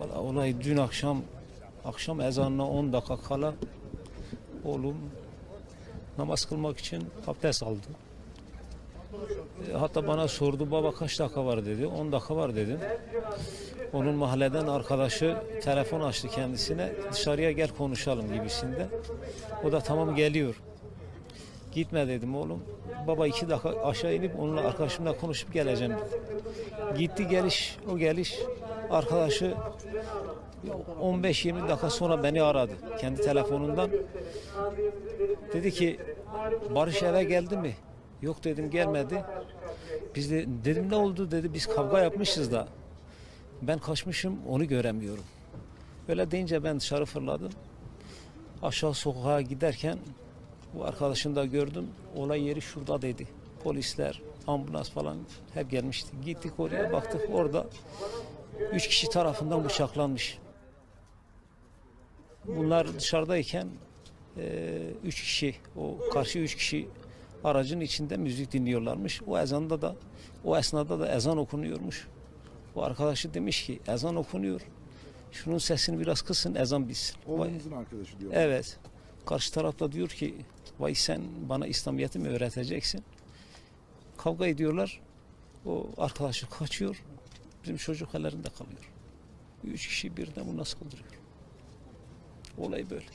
Valla olay dün akşam akşam ezanına 10 dakika kala oğlum namaz kılmak için abdest aldı. E, Hatta bana sordu baba kaç dakika var dedi. 10 dakika var dedim. Onun mahalleden arkadaşı telefon açtı kendisine. Dışarıya gel konuşalım gibisinde. O da tamam geliyor. Gitme dedim oğlum. Baba iki dakika aşağı inip onunla arkadaşımla konuşup geleceğim dedi. Gitti geliş o geliş arkadaşı 15-20 dakika sonra beni aradı kendi telefonundan. Dedi ki Barış eve geldi mi? Yok dedim gelmedi. Biz de dedim ne oldu dedi biz kavga yapmışız da ben kaçmışım onu göremiyorum. Öyle deyince ben dışarı fırladım. Aşağı sokağa giderken bu arkadaşını da gördüm. Olay yeri şurada dedi. Polisler, ambulans falan hep gelmişti. Gittik oraya baktık orada üç kişi tarafından bıçaklanmış. Bunlar dışarıdayken e, üç kişi, o karşı üç kişi aracın içinde müzik dinliyorlarmış. O ezanda da, o esnada da ezan okunuyormuş. O arkadaşı demiş ki ezan okunuyor. Şunun sesini biraz kısın ezan bitsin. Oğlunuzun arkadaşı diyor. Evet. Karşı tarafta diyor ki vay sen bana İslamiyet'i mi öğreteceksin? Kavga ediyorlar. O arkadaşı kaçıyor. Bizim çocuk ellerinde kalıyor. Üç kişi birden bunu nasıl kıldırıyor? Olay böyle.